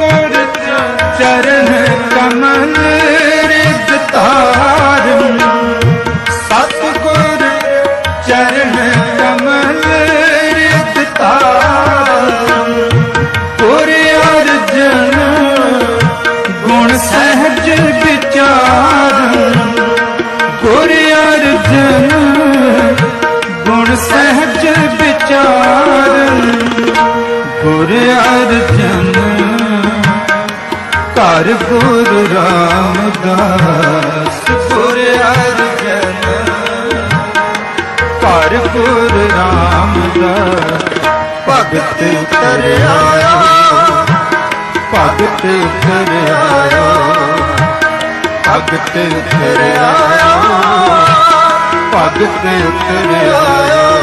ਗੁਰ ਚਰਨ ਕਮਲ ਰਿਦ ਧਾਰਮ ਸਤਿਗੁਰ ਚਰਨ ਕਮਲ ਰਿਦ ਧਾਰਮ ਗੁਰ ਅਰਜਨ ਗੁਣ ਸਹਿਜ ਵਿਚਾਰਮ ਗੁਰ ਅਰਜਨ ਗੁਣ ਸਹਿਜ ਵਿਚਾਰਮ ਗੁਰ ਅਰਜਨ। ਘਰ ਗੁਰ ਰਾਮਦਾਸ, ਗੁਰ ਅਰਜਨ। ਘਰ ਗੁਰ ਰਾਮਦਾਸ, ਭਗਤ ਉਤਰ ਆਇਆ। ਭਗਤ ਉਤਰ ਆਇਆ। ਭਗਤ ਉਤਰ ਆਇਆ। ਭਗਤ ਉਤਰ ਆਇਆ।